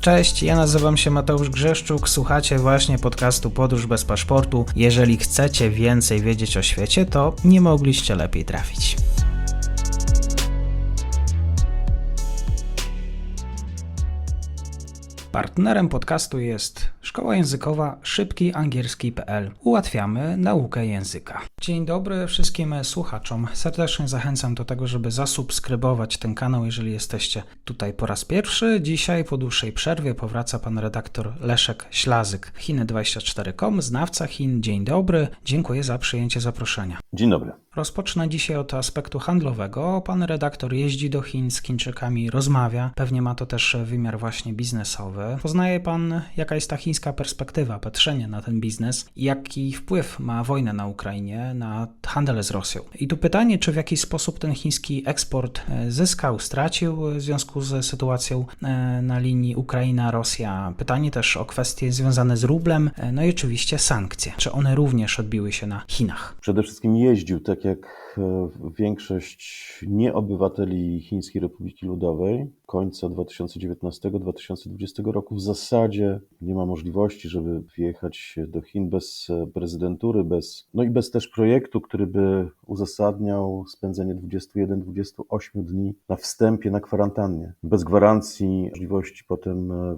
Cześć, ja nazywam się Mateusz Grzeszczuk, słuchacie właśnie podcastu Podróż bez paszportu. Jeżeli chcecie więcej wiedzieć o świecie, to nie mogliście lepiej trafić. Partnerem podcastu jest Szkoła Językowa szybkiangielski.pl. Ułatwiamy naukę języka. Dzień dobry wszystkim słuchaczom. Serdecznie zachęcam do tego, żeby zasubskrybować ten kanał, jeżeli jesteście tutaj po raz pierwszy. Dzisiaj po dłuższej przerwie powraca pan redaktor Leszek Ślazyk, Chiny24.com, znawca Chin. Dzień dobry, dziękuję za przyjęcie zaproszenia. Dzień dobry. Rozpocznę dzisiaj od aspektu handlowego. Pan redaktor jeździ do Chin z Chińczykami, rozmawia. Pewnie ma to też wymiar właśnie biznesowy. Poznaje pan, jaka jest ta chińska perspektywa, patrzenie na ten biznes i jaki wpływ ma wojna na Ukrainie na handel z Rosją. I tu pytanie, czy w jakiś sposób ten chiński eksport e, zyskał, stracił w związku z sytuacją e, na linii Ukraina-Rosja. Pytanie też o kwestie związane z rublem, e, no i oczywiście sankcje. Czy one również odbiły się na Chinach? Przede wszystkim jeździł, tak jak e, większość nieobywateli Chińskiej Republiki Ludowej, końca 2019-2020 roku w zasadzie nie ma możliwości, żeby wjechać do Chin bez e, prezydentury, bez, no i bez też projektu, który by uzasadniał spędzenie 21-28 dni na wstępie, na kwarantannie, bez gwarancji możliwości potem e,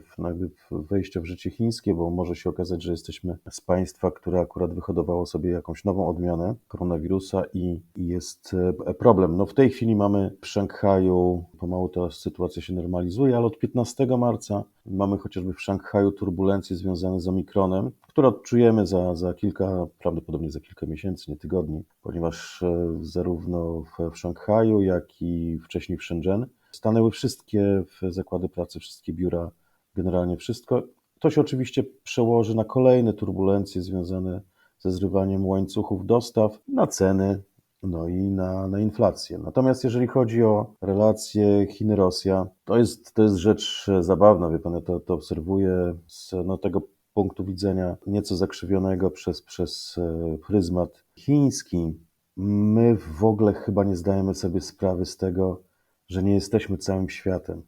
wejścia w życie chińskie, bo może się okazać, że jesteśmy z państwa, które akurat wyhodowało sobie jakąś nową odmianę koronawirusa i jest e, problem. No w tej chwili mamy w Szanghaju, pomału ta sytuacja się normalizuje, ale od 15 marca mamy chociażby w Szanghaju turbulencje związane z Omikronem, które odczujemy za, za kilka, prawdopodobnie za kilka miesięcy, nie tygodni, ponieważ e, zarówno w, w Szanghaju, jak i wcześniej w Shenzhen stanęły wszystkie zakłady pracy, wszystkie biura, generalnie wszystko. To się oczywiście przełoży na kolejne turbulencje związane ze zrywaniem łańcuchów dostaw, na ceny, no i na, na inflację. Natomiast jeżeli chodzi o relacje Chiny-Rosja, to jest, to jest rzecz e, zabawna, wie pan, ja to, to obserwuję z no, tego punktu widzenia nieco zakrzywionego przez, przez e, pryzmat chiński. My w ogóle chyba nie zdajemy sobie sprawy z tego, że nie jesteśmy całym światem.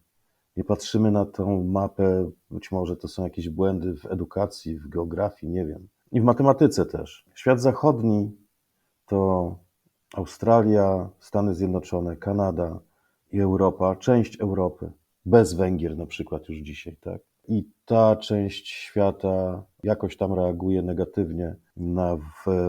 Nie patrzymy na tą mapę, być może to są jakieś błędy w edukacji, w geografii, nie wiem. I w matematyce też. Świat zachodni to Australia, Stany Zjednoczone, Kanada i Europa, część Europy, bez Węgier na przykład już dzisiaj, tak? I ta część świata jakoś tam reaguje negatywnie na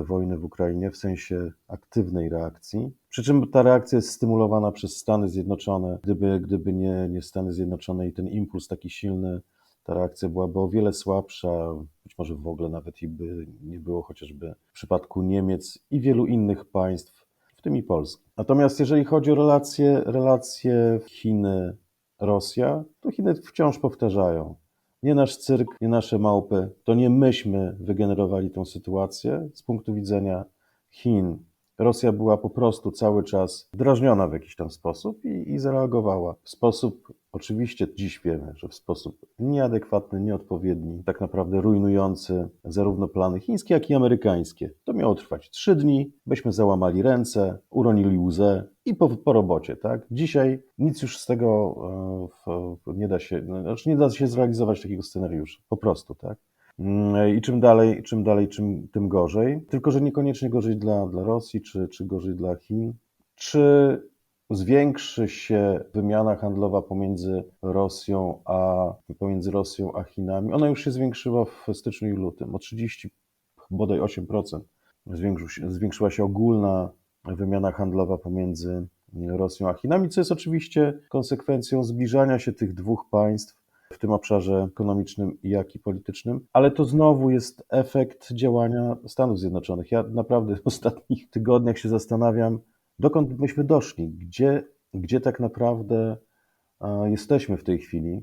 wojnę w Ukrainie, w sensie aktywnej reakcji. Przy czym ta reakcja jest stymulowana przez Stany Zjednoczone. Gdyby, gdyby nie, nie Stany Zjednoczone i ten impuls taki silny, ta reakcja byłaby o wiele słabsza, być może w ogóle nawet i by nie było chociażby w przypadku Niemiec i wielu innych państw, tym i Polski. Natomiast jeżeli chodzi o relacje, relacje Chiny-Rosja, to Chiny wciąż powtarzają. Nie nasz cyrk, nie nasze małpy, to nie myśmy wygenerowali tą sytuację. Z punktu widzenia Chin, Rosja była po prostu cały czas drażniona w jakiś tam sposób i, i zareagowała. W sposób, oczywiście dziś wiemy, że w sposób nieadekwatny, nieodpowiedni, tak naprawdę rujnujący zarówno plany chińskie, jak i amerykańskie. To miało trwać trzy dni, byśmy załamali ręce, uronili łzę i po, po robocie, tak? Dzisiaj nic już z tego e, w, nie da się, znaczy nie da się zrealizować takiego scenariusza. Po prostu, tak? Mm, I czym dalej, czym dalej, czym, tym gorzej. Tylko, że niekoniecznie gorzej dla, dla Rosji, czy, czy gorzej dla Chin. Czy zwiększy się wymiana handlowa pomiędzy Rosją a, pomiędzy Rosją a Chinami? Ona już się zwiększyła w styczniu i lutym o 30, bodaj 8%. Zwiększył się, zwiększyła się ogólna wymiana handlowa pomiędzy Rosją a Chinami, co jest oczywiście konsekwencją zbliżania się tych dwóch państw w tym obszarze ekonomicznym, jak i politycznym, ale to znowu jest efekt działania Stanów Zjednoczonych. Ja naprawdę w ostatnich tygodniach się zastanawiam, dokąd myśmy doszli, gdzie, gdzie tak naprawdę jesteśmy w tej chwili,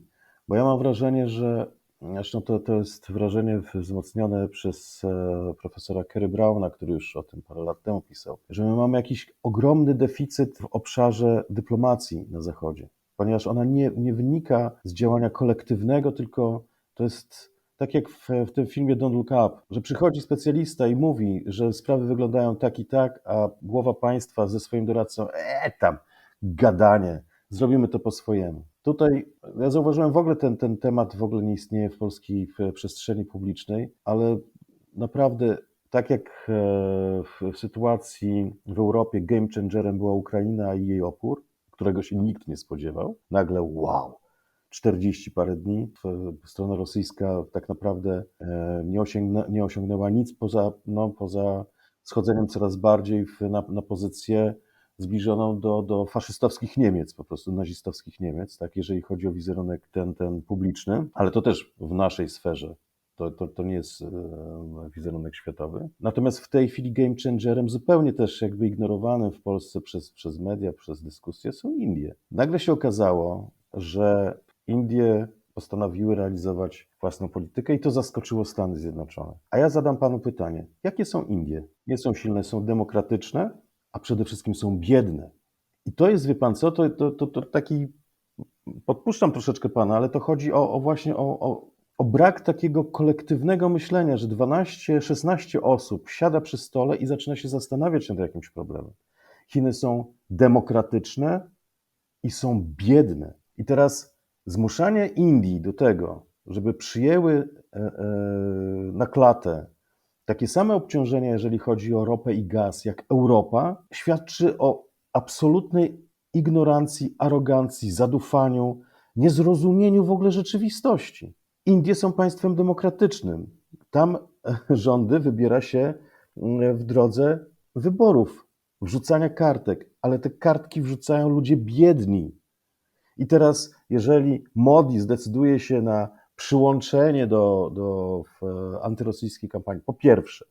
bo ja mam wrażenie, że zresztą to, to jest wrażenie wzmocnione przez e, profesora Kerry Browna, który już o tym parę lat temu pisał, że my mamy jakiś ogromny deficyt w obszarze dyplomacji na Zachodzie ponieważ ona nie, nie wynika z działania kolektywnego, tylko to jest tak jak w, w tym filmie Don't Look Up, że przychodzi specjalista i mówi, że sprawy wyglądają tak i tak, a głowa państwa ze swoim doradcą, e tam, gadanie, zrobimy to po swojemu. Tutaj ja zauważyłem w ogóle ten, ten temat w ogóle nie istnieje w polskiej w przestrzeni publicznej, ale naprawdę tak jak e, w, w sytuacji w Europie game changerem była Ukraina i jej opór, którego się nikt nie spodziewał, nagle wow, 40 parę dni, w- strona rosyjska tak naprawdę e, nie, nie osiągnęła nic poza, no, poza schodzeniem coraz bardziej w, na, na pozycję zbliżoną do, do faszystowskich Niemiec, po prostu nazistowskich Niemiec, tak, jeżeli chodzi o wizerunek ten, ten publiczny, ale to też w naszej sferze. To, to, to nie jest wizerunek światowy. Natomiast w tej chwili game changerem, zupełnie też jakby ignorowanym w Polsce przez, przez media, przez dyskusje, są Indie. Nagle się okazało, że Indie postanowiły realizować własną politykę i to zaskoczyło Stany Zjednoczone. A ja zadam panu pytanie: jakie są Indie? Nie są silne, są demokratyczne, a przede wszystkim są biedne. I to jest, wie pan co, to, to, to, to taki, podpuszczam troszeczkę pana, ale to chodzi o, o właśnie o, o, o brak takiego kolektywnego myślenia, że 12-16 osób siada przy stole i zaczyna się zastanawiać nad jakimś problemem. Chiny są demokratyczne i są biedne. I teraz zmuszanie Indii do tego, żeby przyjęły e, e, na klatę takie same obciążenia, jeżeli chodzi o ropę i gaz, jak Europa, świadczy o absolutnej ignorancji, arogancji, zadufaniu, niezrozumieniu w ogóle rzeczywistości. Indie są państwem demokratycznym. Tam e, rządy wybiera się mm, w drodze wyborów, wrzucania kartek, ale te kartki wrzucają ludzie biedni. I teraz, jeżeli Modi zdecyduje się na przyłączenie do, do w, antyrosyjskiej kampanii, po pierwsze,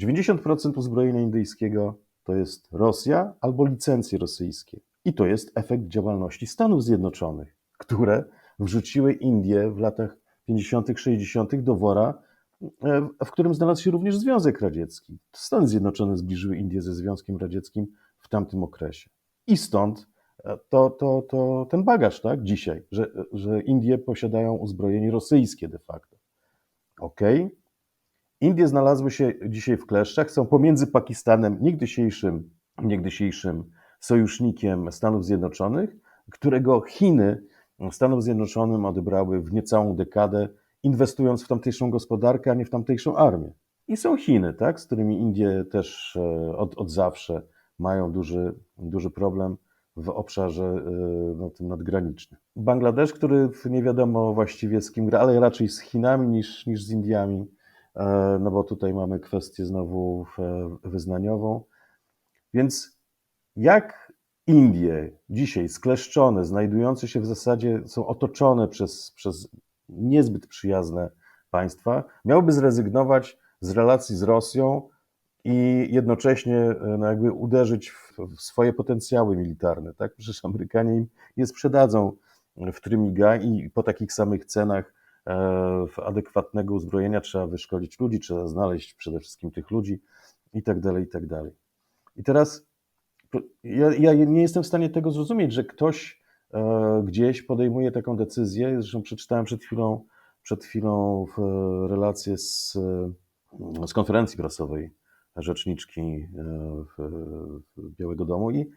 90% uzbrojenia indyjskiego to jest Rosja albo licencje rosyjskie. I to jest efekt działalności Stanów Zjednoczonych, które wrzuciły Indię w latach 50., 60. do wora, e, w którym znalazł się również Związek Radziecki. Stany Zjednoczone zbliżyły Indię ze Związkiem Radzieckim w tamtym okresie. I stąd e, to, to, to ten bagaż, tak, dzisiaj, że, że Indie posiadają uzbrojenie rosyjskie de facto. Okej. Indie znalazły się dzisiaj w kleszczach, są pomiędzy Pakistanem, niegdysiejszym, niegdysiejszym sojusznikiem Stanów Zjednoczonych, którego Chiny Stanom Zjednoczonym odebrały w niecałą dekadę, inwestując w tamtejszą gospodarkę, a nie w tamtejszą armię. I są Chiny, tak, z którymi Indie też e, od, od zawsze mają duży, duży problem w obszarze e, no, tym nadgranicznym. Bangladesz, który nie wiadomo właściwie z kim gra, ale raczej z Chinami niż, niż z Indiami, e, no bo tutaj mamy kwestię znowu wyznaniową. Więc jak Indie dzisiaj skleszczone, znajdujące się w zasadzie, są otoczone przez, przez niezbyt przyjazne państwa, miałyby zrezygnować z relacji z Rosją i jednocześnie e, no jakby uderzyć w, w swoje potencjały militarne. Tak? Przecież Amerykanie im nie sprzedadzą w trymiga i po takich samych cenach e, w adekwatnego uzbrojenia trzeba wyszkolić ludzi, trzeba znaleźć przede wszystkim tych ludzi i tak dalej, i tak dalej. I teraz ja, ja nie jestem w stanie tego zrozumieć, że ktoś e, gdzieś podejmuje taką decyzję. Zresztą przeczytałem przed chwilą, przed chwilą w, relację z, e, z konferencji prasowej rzeczniczki e, Białego Domu i,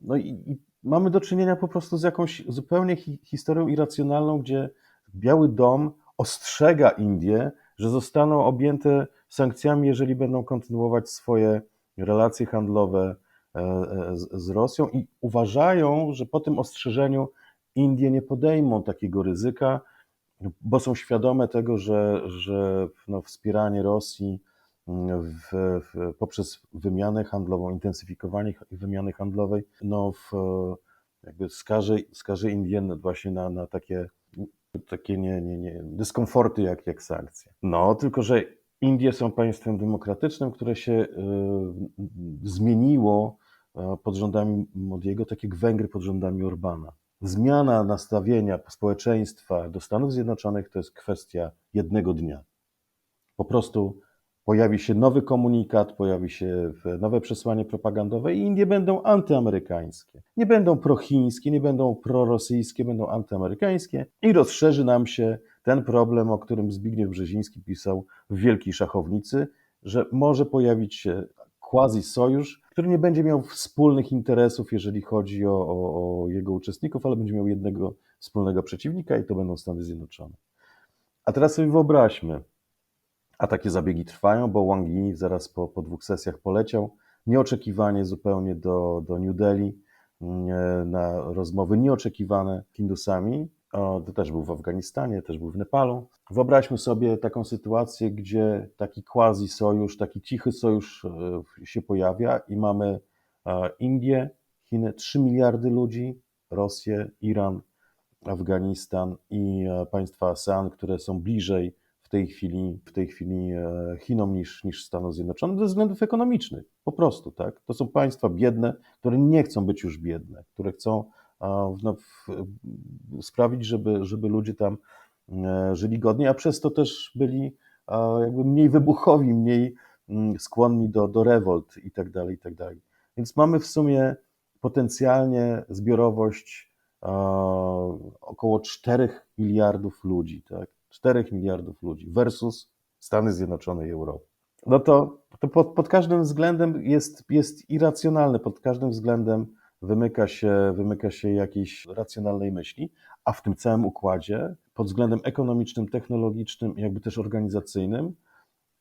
no i, i mamy do czynienia po prostu z jakąś zupełnie hi, historią irracjonalną, gdzie Biały Dom ostrzega Indie, że zostaną objęte sankcjami, jeżeli będą kontynuować swoje relacje handlowe e, z, z Rosją i uważają, że po tym ostrzeżeniu Indie nie podejmą takiego ryzyka, bo są świadome tego, że, że no, wspieranie Rosji w, w, poprzez wymianę handlową, intensyfikowanie wymiany handlowej, no w, jakby skaże, skaże właśnie na, na takie, takie nie, nie, nie, dyskomforty jak, jak sankcje. No, tylko że Indie są państwem demokratycznym, które się y, zmieniło pod rządami Modiego, tak jak Węgry pod rządami Orbana. Zmiana nastawienia społeczeństwa do Stanów Zjednoczonych to jest kwestia jednego dnia. Po prostu pojawi się nowy komunikat, pojawi się nowe przesłanie propagandowe i Indie będą antyamerykańskie. Nie będą prochińskie, nie będą prorosyjskie, będą antyamerykańskie i rozszerzy nam się ten problem, o którym Zbigniew Brzeziński pisał w Wielkiej Szachownicy, że może pojawić się quasi-sojusz, który nie będzie miał wspólnych interesów, jeżeli chodzi o, o, o jego uczestników, ale będzie miał jednego wspólnego przeciwnika i to będą Stany Zjednoczone. A teraz sobie wyobraźmy, a takie zabiegi trwają, bo Wang Yi zaraz po, po dwóch sesjach poleciał nieoczekiwanie zupełnie do, do New Delhi mm, na rozmowy nieoczekiwane Hindusami. O, to też był w Afganistanie, też był w Nepalu. Wyobraźmy sobie taką sytuację, gdzie taki quasi sojusz, taki cichy sojusz e, się pojawia i mamy e, Indię, Chiny, 3 miliardy ludzi, Rosję, Iran, Afganistan i e, państwa ASEAN, które są bliżej w tej chwili, w tej chwili Chinom niż, niż Stanom Zjednoczonym ze względów ekonomicznych. Po prostu, tak? To są państwa biedne, które nie chcą być już biedne, które chcą no, sprawić, żeby, żeby ludzie tam e, żyli godnie, a przez to też byli jakby mniej wybuchowi, mniej mm, skłonni do, do rewolt i tak dalej, i tak dalej. Więc mamy w sumie potencjalnie zbiorowość około 4 miliardów ludzi, tak? 4 miliardów ludzi versus Stany Zjednoczone i Europa. No to, to pod, pod każdym względem jest, jest irracjonalne, pod każdym względem wymyka się, wymyka się jakiejś racjonalnej myśli, a w tym całym układzie, pod względem ekonomicznym, technologicznym, jakby też organizacyjnym,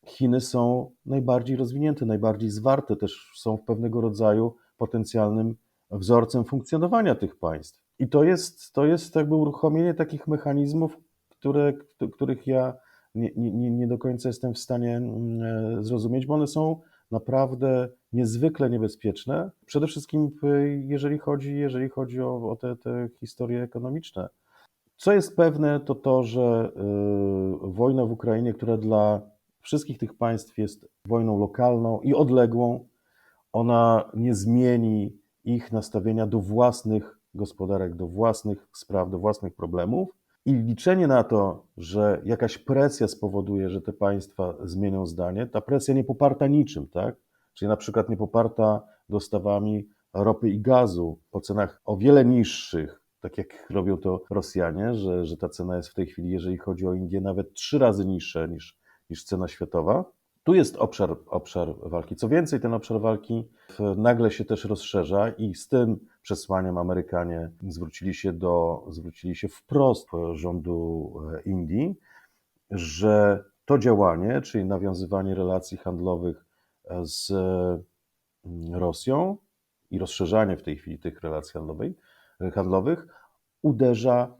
Chiny są najbardziej rozwinięte, najbardziej zwarte, też są w pewnego rodzaju potencjalnym wzorcem funkcjonowania tych państw. I to jest, to jest jakby uruchomienie takich mechanizmów, które, których ja nie, nie, nie do końca jestem w stanie mm, zrozumieć, bo one są naprawdę niezwykle niebezpieczne. Przede wszystkim jeżeli chodzi, jeżeli chodzi o, o te, te historie ekonomiczne. Co jest pewne, to to, że y, wojna w Ukrainie, która dla wszystkich tych państw jest wojną lokalną i odległą, ona nie zmieni ich nastawienia do własnych gospodarek, do własnych spraw, do własnych problemów. I liczenie na to, że jakaś presja spowoduje, że te państwa zmienią zdanie, ta presja nie poparta niczym, tak? Czyli na przykład nie poparta dostawami ropy i gazu po cenach o wiele niższych, tak jak robią to Rosjanie, że, że ta cena jest w tej chwili, jeżeli chodzi o Indię, nawet trzy razy niższa niż, niż cena światowa. Tu jest obszar, obszar walki. Co więcej, ten obszar walki nagle się też rozszerza i z tym przesłaniem Amerykanie zwrócili się, do, zwrócili się wprost do rządu Indii, że to działanie, czyli nawiązywanie relacji handlowych z Rosją i rozszerzanie w tej chwili tych relacji handlowych uderza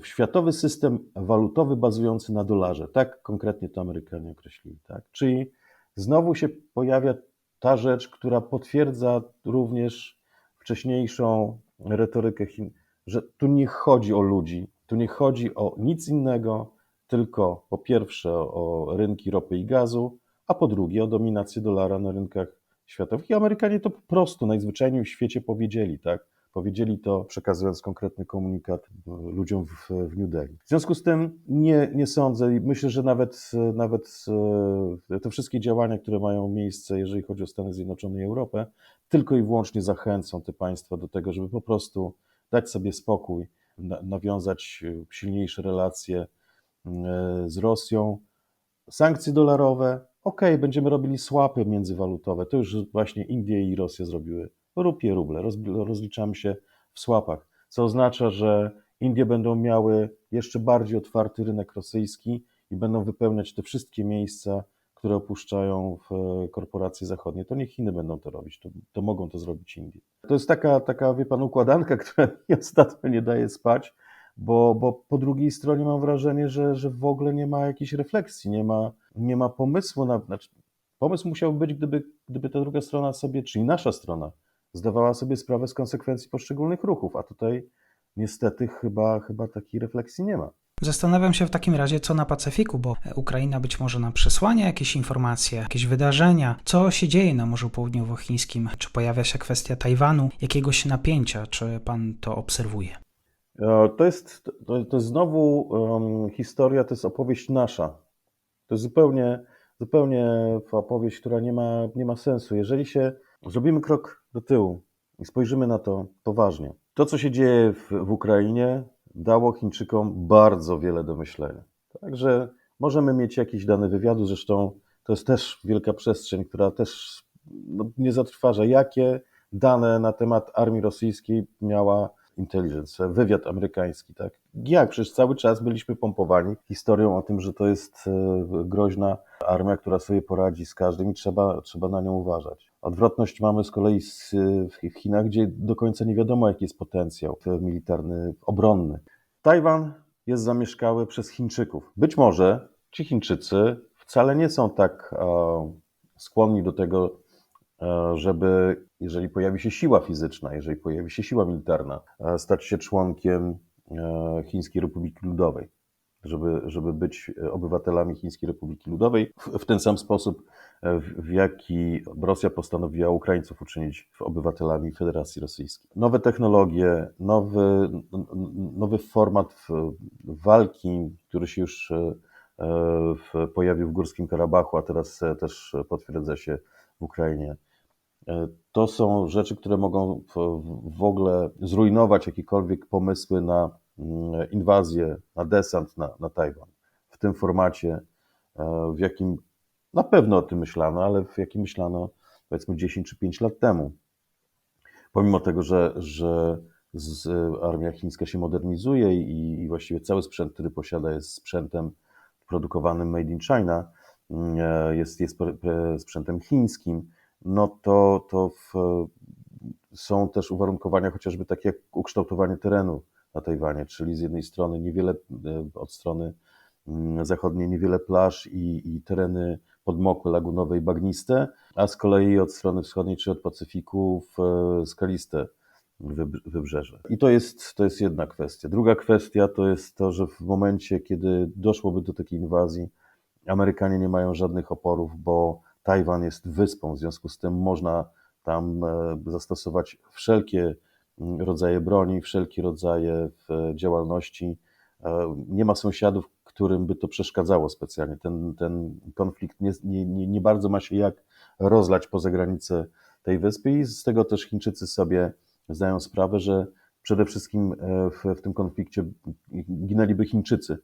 w, światowy system walutowy bazujący na dolarze. Tak konkretnie to Amerykanie określili. Tak? Czyli znowu się pojawia ta rzecz, która potwierdza również wcześniejszą retorykę Chin, że tu nie chodzi o ludzi, tu nie chodzi o nic innego, tylko po pierwsze o rynki ropy i gazu, a po drugie o dominację dolara na rynkach światowych. I Amerykanie to po prostu najzwyczajniej w świecie powiedzieli, tak? Powiedzieli to, przekazując konkretny komunikat ludziom w, w New Delhi. W związku z tym nie, nie sądzę i myślę, że nawet, nawet e, te wszystkie działania, które mają miejsce, jeżeli chodzi o Stany Zjednoczone i Europę, tylko i wyłącznie zachęcą te państwa do tego, żeby po prostu dać sobie spokój, nawiązać silniejsze relacje e, z Rosją. Sankcje dolarowe, ok, będziemy robili swapy międzywalutowe. To już właśnie Indie i Rosja zrobiły rupie ruble, rozliczamy się w słapach, co oznacza, że Indie będą miały jeszcze bardziej otwarty rynek rosyjski i będą wypełniać te wszystkie miejsca, które opuszczają w korporacje zachodnie. To nie Chiny będą to robić, to, to mogą to zrobić Indie. To jest taka, taka, wie pan, układanka, która mi ostatnio nie daje spać, bo, bo po drugiej stronie mam wrażenie, że, że w ogóle nie ma jakiejś refleksji, nie ma, nie ma pomysłu na. Znaczy, pomysł musiałby być, gdyby, gdyby ta druga strona sobie, czyli nasza strona, zdawała sobie sprawę z konsekwencji poszczególnych ruchów, a tutaj niestety chyba, chyba takiej refleksji nie ma. Zastanawiam się w takim razie, co na Pacyfiku, bo Ukraina być może nam przesłania jakieś informacje, jakieś wydarzenia. Co się dzieje na Morzu Południowochińskim? Czy pojawia się kwestia Tajwanu, jakiegoś napięcia? Czy pan to obserwuje? To jest, to, to jest znowu um, historia, to jest opowieść nasza. To jest zupełnie, zupełnie opowieść, która nie ma, nie ma sensu. Jeżeli się zrobimy krok do tyłu i spojrzymy na to poważnie, to co się dzieje w, w Ukrainie dało Chińczykom bardzo wiele do myślenia. Także możemy mieć jakieś dane wywiadu, zresztą to jest też wielka przestrzeń, która też no, nie zatrważa. Jakie dane na temat armii rosyjskiej miała intelligence, wywiad amerykański, tak? Jak? Przecież cały czas byliśmy pompowani historią o tym, że to jest e, groźna armia, która sobie poradzi z każdym i trzeba, trzeba na nią uważać. Odwrotność mamy z kolei z, w Chinach, gdzie do końca nie wiadomo, jaki jest potencjał militarny, obronny. Tajwan jest zamieszkały przez Chińczyków. Być może ci Chińczycy wcale nie są tak e, skłonni do tego, e, żeby, jeżeli pojawi się siła fizyczna, jeżeli pojawi się siła militarna, e, stać się członkiem Chińskiej Republiki Ludowej, żeby, żeby być obywatelami Chińskiej Republiki Ludowej w, w ten sam sposób, w, jaki Rosja postanowiła Ukraińców uczynić obywatelami Federacji Rosyjskiej. Nowe technologie, nowy, nowy format walki, który się już e, pojawił w Górskim Karabachu, a teraz e, też potwierdza się w Ukrainie. E, To są rzeczy, które mogą w, ogóle zrujnować jakiekolwiek pomysły na mm, inwazję, na desant na, na Tajwan. W tym formacie, w jakim na pewno o tym myślano, ale w jakim myślano powiedzmy 10 czy 5 lat temu. Pomimo tego, że, że z, armia chińska się modernizuje i, i właściwie cały sprzęt, który posiada, jest sprzętem produkowanym made in China, mm, e, jest, jest sprzętem chińskim, no to, to w, są też uwarunkowania chociażby takie jak ukształtowanie terenu na Tajwanie, czyli z jednej strony niewiele, e, od strony mm, zachodniej niewiele plaż i, i tereny podmokłe, lagunowe i bagniste, a z kolei od strony wschodniej czy od Pacyfiku w e, skaliste wyb- wybrzeże. I to jest, to jest jedna kwestia. Druga kwestia to jest to, że w momencie, kiedy doszłoby do takiej inwazji, Amerykanie nie mają żadnych oporów, bo Tajwan jest wyspą, w związku z tym można tam e, zastosować wszelkie rodzaje broni, wszelkie rodzaje działalności. E, Nie ma sąsiadów, którym by to przeszkadzało specjalnie. Ten, ten konflikt nie, nie, nie, bardzo ma się jak rozlać poza granice tej wyspy i z tego też Chińczycy sobie zdają sprawę, że przede wszystkim e, w, w tym konflikcie ginęliby Chińczycy,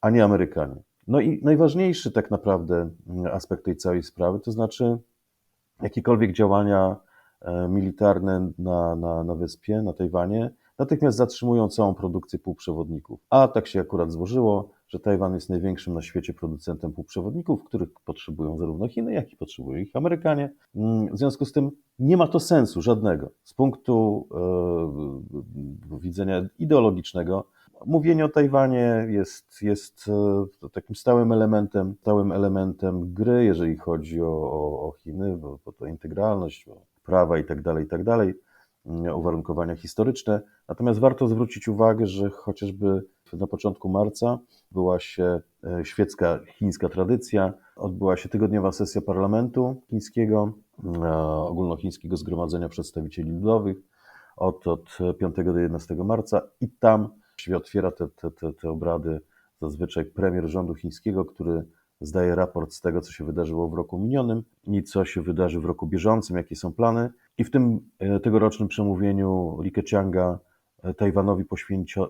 a nie Amerykanie. No i najważniejszy tak naprawdę mm, aspekt tej całej sprawy, to znaczy jakiekolwiek działania e, militarne na, na, na wyspie, na Tajwanie, natychmiast zatrzymują całą produkcję półprzewodników. A tak się akurat złożyło, że Tajwan jest największym na świecie producentem półprzewodników, których potrzebują zarówno Chiny, jak i potrzebują ich Amerykanie. Mm, W związku z tym nie ma to sensu żadnego. Z punktu e, widzenia ideologicznego, mówienie o Tajwanie jest, jest e, takim stałym elementem, stałym elementem gry, jeżeli chodzi o, o, o Chiny, bo, bo to integralność, bo prawa i tak dalej, i tak dalej, mm, uwarunkowania historyczne. Natomiast warto zwrócić uwagę, że chociażby na początku marca była się e, świecka chińska tradycja, odbyła się tygodniowa sesja parlamentu chińskiego, e, ogólnochińskiego Zgromadzenia Przedstawicieli Ludowych od, od 5 do 11 marca i tam otwiera te, te, te, te obrady zazwyczaj premier rządu chińskiego, który zdaje raport z tego, co się wydarzyło w roku minionym i co się wydarzy w roku bieżącym, jakie są plany. I w tym e, tegorocznym przemówieniu Li Keqianga Tajwanowi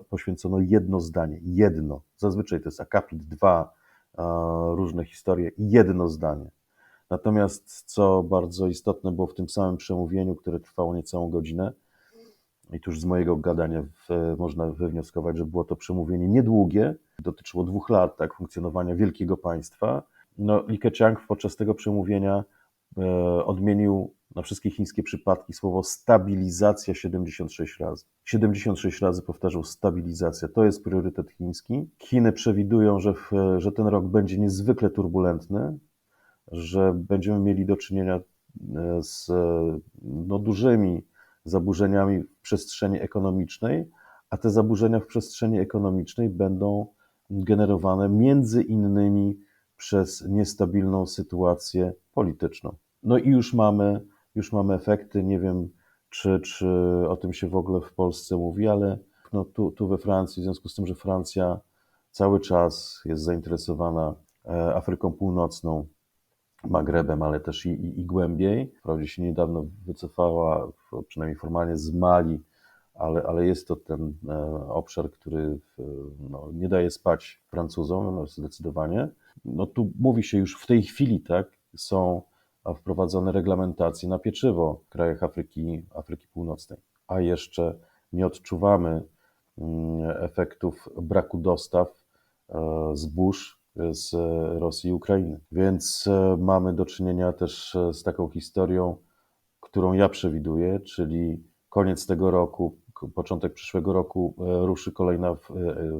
poświęcono jedno zdanie, jedno. Zazwyczaj to jest akapit, dwa różne historie, jedno zdanie. Natomiast co bardzo istotne było w tym samym przemówieniu, które trwało niecałą godzinę, i tuż z mojego gadania w, można wywnioskować, że było to przemówienie niedługie, dotyczyło dwóch lat tak, funkcjonowania wielkiego państwa. No, Li Keqiang podczas tego przemówienia e, odmienił na wszystkie chińskie przypadki słowo stabilizacja 76 razy. 76 razy powtarzał stabilizacja. To jest priorytet chiński. Chiny przewidują, że, w, że ten rok będzie niezwykle turbulentny, że będziemy mieli do czynienia e, z no, dużymi zaburzeniami w przestrzeni ekonomicznej, a te zaburzenia w przestrzeni ekonomicznej będą generowane między innymi przez niestabilną sytuację polityczną. No i już mamy, już mamy efekty, nie wiem czy, czy o tym się w ogóle w Polsce mówi, ale no tu, tu we Francji, w związku z tym, że Francja cały czas jest zainteresowana e, Afryką Północną, Magrebem, ale też i, i, i głębiej. Wprawdzie się niedawno wycofała, przynajmniej formalnie z Mali, ale, ale jest to ten e, obszar, który w, no, nie daje spać Francuzom, no, zdecydowanie. No tu mówi się już w tej chwili, tak, są a wprowadzone reglamentacje na pieczywo w krajach Afryki, Afryki Północnej, a jeszcze nie odczuwamy mm, efektów braku dostaw e, zbóż z Rosji i Ukrainy. Więc e, mamy do czynienia też e, z taką historią, którą ja przewiduję, czyli koniec tego roku, początek przyszłego roku ruszy kolejna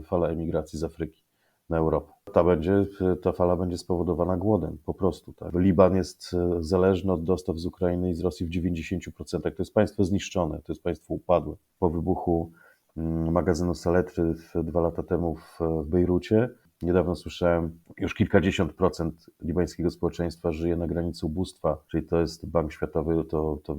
fala emigracji z Afryki na Europę. Ta, będzie, ta fala będzie spowodowana głodem, po prostu. Tak. Liban jest e, zależny od dostaw z Ukrainy i z Rosji w 90%. To jest państwo zniszczone, to jest państwo upadłe. Po wybuchu mm, magazynu Saletry dwa lata temu w, Bejrucie, niedawno słyszałem, już kilkadziesiąt procent libańskiego społeczeństwa żyje na granicy ubóstwa, czyli to jest Bank Światowy, to, to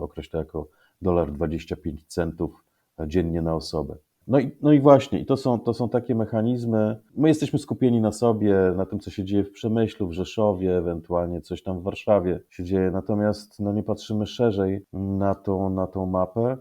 określa jako dolar 25 centów dziennie na osobę. No i, no i właśnie, i to są, to są takie mechanizmy. My jesteśmy skupieni na sobie, na tym, co się dzieje w Przemyślu, w Rzeszowie, ewentualnie coś tam w Warszawie się dzieje, natomiast no, nie patrzymy szerzej na tą, na tą mapę.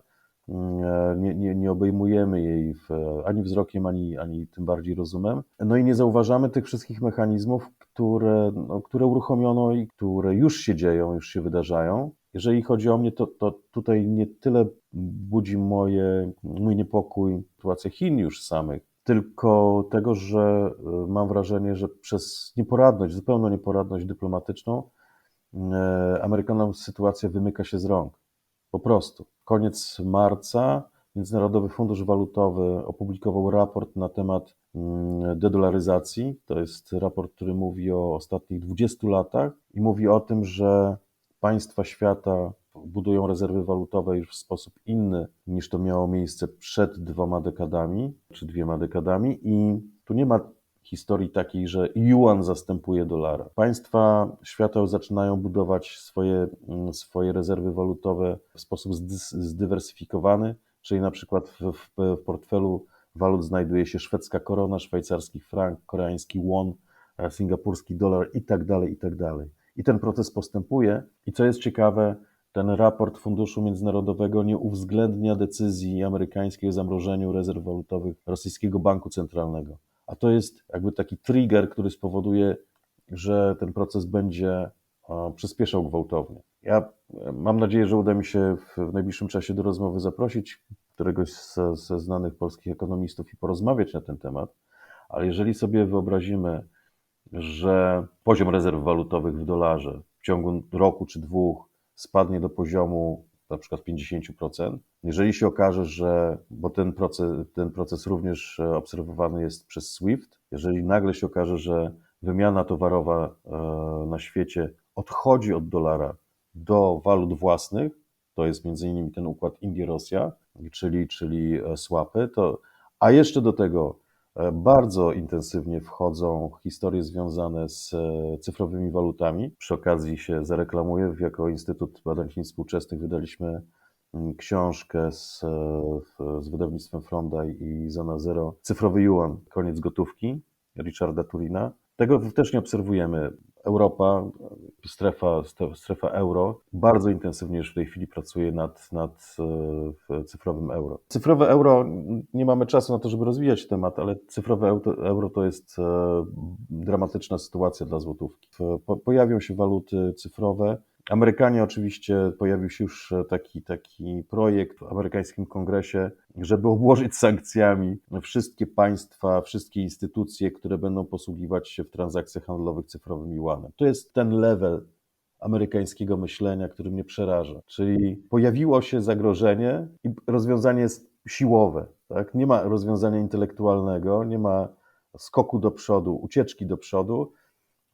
Mm, Nie, nie, nie obejmujemy jej w, ani wzrokiem, ani, ani tym bardziej rozumem. No i nie zauważamy tych wszystkich mechanizmów, które, no, które uruchomiono i które już się dzieją, już się wydarzają. Jeżeli chodzi o mnie, to, to tutaj nie tyle budzi moje, mój niepokój sytuacja Chin już samych, tylko tego, że y, mam wrażenie, że przez nieporadność, zupełną nieporadność dyplomatyczną, y, Amerykanom sytuacja wymyka się z rąk. Po prostu. Koniec marca Międzynarodowy Fundusz Walutowy opublikował raport na temat mm, dedolaryzacji. To jest raport, który mówi o ostatnich 20 latach i mówi o tym, że państwa świata budują rezerwy walutowe już w sposób inny niż to miało miejsce przed dwoma dekadami czy dwiema dekadami i tu nie ma historii takiej, że yuan zastępuje dolara. Państwa świata zaczynają budować swoje, mm, swoje rezerwy walutowe w sposób zdywersyfikowany, czyli na przykład w, w, w portfelu walut znajduje się szwedzka korona, szwajcarski frank, koreański won, e, singapurski dolar i tak dalej, i tak dalej. I ten proces postępuje. I co jest ciekawe, ten raport Funduszu Międzynarodowego nie uwzględnia decyzji amerykańskiej o zamrożeniu rezerw walutowych rosyjskiego banku centralnego. A to jest jakby taki trigger, który spowoduje, że ten proces będzie przyspieszał gwałtownie. Ja mam nadzieję, że uda mi się w najbliższym czasie do rozmowy zaprosić któregoś ze, ze znanych polskich ekonomistów i porozmawiać na ten temat, ale jeżeli sobie wyobrazimy, że poziom rezerw walutowych w dolarze w ciągu roku czy dwóch spadnie do poziomu na przykład 50%, jeżeli się okaże, że, bo ten proces, ten proces również e, obserwowany jest przez SWIFT, jeżeli nagle się okaże, że wymiana towarowa e, na świecie odchodzi od dolara do walut własnych, to jest między innymi ten układ Indie-Rosja, czyli, czyli e, swapy, to, a jeszcze do tego bardzo intensywnie wchodzą historie związane z e, cyfrowymi walutami. Przy okazji się zareklamuję, jako Instytut Badań Chin Współczesnych wydaliśmy mm, książkę z, e, z wydawnictwem Fronda i Zona Zero, Cyfrowy Yuan, koniec gotówki, Richarda Turina. Tego też nie obserwujemy. Europa, strefa, strefa euro, bardzo intensywnie już w tej chwili pracuje nad, nad e, cyfrowym euro. Cyfrowe euro, nie mamy czasu na to, żeby rozwijać temat, ale cyfrowe euro, to jest e, dramatyczna sytuacja dla złotówki. Po, pojawią się waluty cyfrowe. Amerykanie oczywiście, pojawił się już taki, taki projekt w amerykańskim kongresie, żeby obłożyć sankcjami wszystkie państwa, wszystkie instytucje, które będą posługiwać się w transakcjach handlowych cyfrowym yuanem. To jest ten level amerykańskiego myślenia, który mnie przeraża. Czyli pojawiło się zagrożenie i rozwiązanie jest siłowe. Tak? Nie ma rozwiązania intelektualnego, nie ma skoku do przodu, ucieczki do przodu,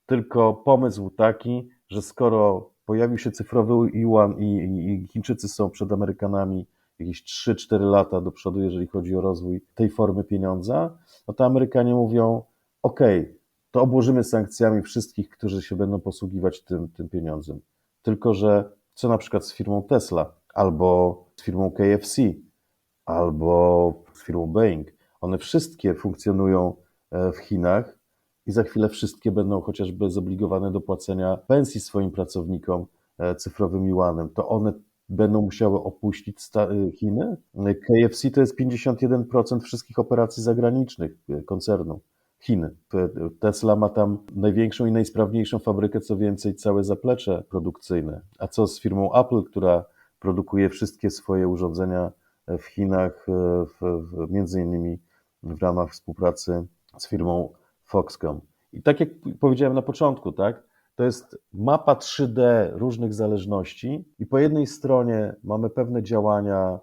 tylko pomysł taki, że skoro pojawił się cyfrowy yuan i, i, i Chińczycy są przed Amerykanami jakieś 3-4 lata do przodu, jeżeli chodzi o rozwój tej formy pieniądza, no to Amerykanie mówią: OK, to obłożymy sankcjami wszystkich, którzy się będą posługiwać tym, tym pieniądzem. Tylko, że co na przykład z firmą Tesla, albo z firmą KFC, albo z firmą Boeing. One wszystkie funkcjonują e, w Chinach i za chwilę wszystkie będą chociażby zobligowane do płacenia pensji swoim pracownikom e, cyfrowym yuanem. To one będą musiały opuścić e, Chiny. KFC to jest 51% wszystkich operacji zagranicznych e, koncernu. Chiny. Tesla ma tam największą i najsprawniejszą fabrykę, co więcej, całe zaplecze produkcyjne. A co z firmą Apple, która produkuje wszystkie swoje urządzenia w Chinach, w, w, między innymi w ramach współpracy z firmą Foxconn. I tak jak powiedziałem na początku, tak, to jest mapa 3D różnych zależności i po jednej stronie mamy pewne działania,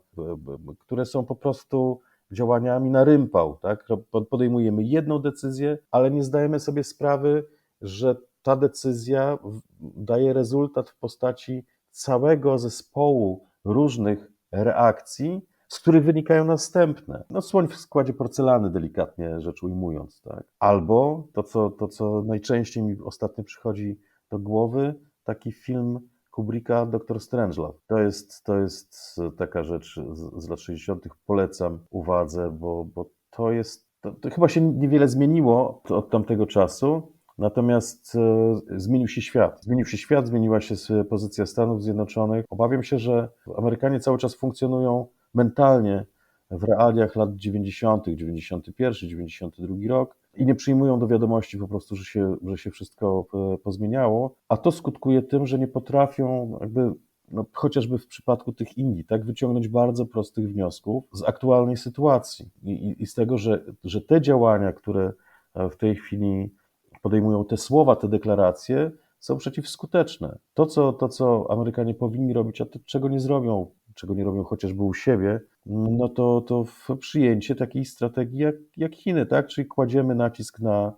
które są po prostu działaniami na rympał, tak? Podejmujemy jedną decyzję, ale nie zdajemy sobie sprawy, że ta decyzja daje rezultat w postaci całego zespołu różnych reakcji, z których wynikają następne. No, słoń w składzie porcelany, delikatnie rzecz ujmując, tak? Albo to co, to, co najczęściej mi ostatnio przychodzi do głowy, taki film Kubricka Dr. Strangelove. To jest, to jest taka rzecz z, z lat 60. Polecam uwadze, bo, bo to jest. To, to chyba się niewiele zmieniło od tamtego czasu. Natomiast e, zmienił się świat. Zmienił się świat, zmieniła się pozycja Stanów Zjednoczonych. Obawiam się, że Amerykanie cały czas funkcjonują mentalnie w realiach lat 90., 91, 92 rok i nie przyjmują do wiadomości po prostu, że się, że się wszystko e, pozmieniało, a to skutkuje tym, że nie potrafią jakby no, chociażby w przypadku tych Indii, tak, wyciągnąć bardzo prostych wniosków z aktualnej sytuacji i, i, i z tego, że, że te działania, które e, w tej chwili podejmują te słowa, te deklaracje, są przeciwskuteczne. To co, to, co Amerykanie powinni robić, a to, czego nie zrobią, czego nie robią chociażby u siebie, no to, to przyjęcie takiej strategii jak, jak Chiny, tak? Czyli kładziemy nacisk na,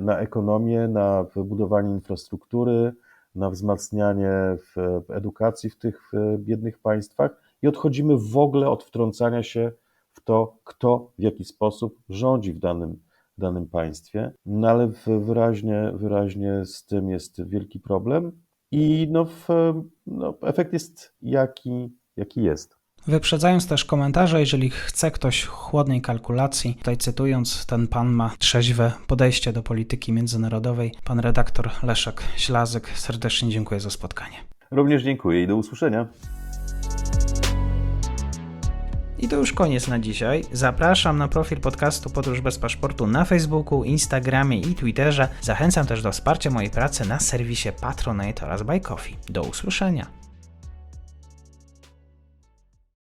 na ekonomię, na budowanie infrastruktury, na wzmacnianie w, edukacji w tych biednych państwach i odchodzimy w ogóle od wtrącania się w to, kto w jaki sposób rządzi w danym, w danym państwie. No ale wyraźnie, wyraźnie z tym jest wielki problem i no, w, no, efekt jest jaki, jaki jest. Wyprzedzając też komentarze, jeżeli chce ktoś chłodnej kalkulacji, tutaj cytując, ten pan ma trzeźwe podejście do polityki międzynarodowej. Pan redaktor Leszek Ślazyk, serdecznie dziękuję za spotkanie. Również dziękuję i do usłyszenia. I to już koniec na dzisiaj. Zapraszam na profil podcastu Podróż bez paszportu na Facebooku, Instagramie i Twitterze. Zachęcam też do wsparcia mojej pracy na serwisie Patronite oraz Buy Coffee. Do usłyszenia.